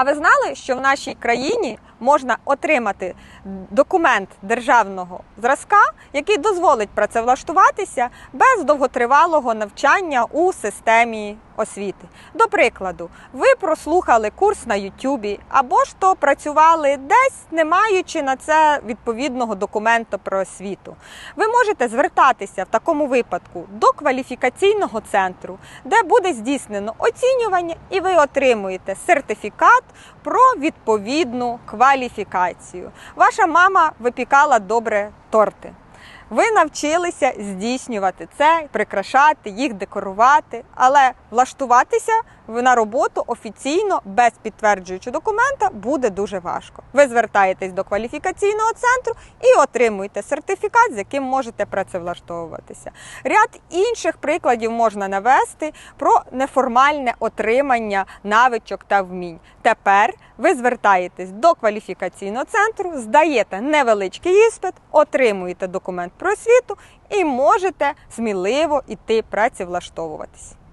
А ви знали, що в нашій країні можна отримати документ державного зразка, який дозволить працевлаштуватися без довготривалого навчання у системі освіти? До прикладу, ви прослухали курс на Ютубі або ж то працювали десь, не маючи на це відповідного документа про освіту. Ви можете звертатися в такому випадку до кваліфікаційного центру, де буде здійснено оцінювання, і ви отримуєте сертифікат про відповідну кваліфікацію. Ваша мама випікала добре торти. Ви навчилися здійснювати це, прикрашати їх, декорувати, але влаштуватися на роботу офіційно без підтверджуючого документа буде дуже важко. Ви звертаєтесь до кваліфікаційного центру і отримуєте сертифікат, з яким можете працевлаштовуватися. Ряд інших прикладів можна навести про неформальне отримання навичок та вмінь. Тепер ви звертаєтесь до кваліфікаційного центру, здаєте невеличкий іспит, отримуєте документ про освіту і можете сміливо іти працевлаштовуватись.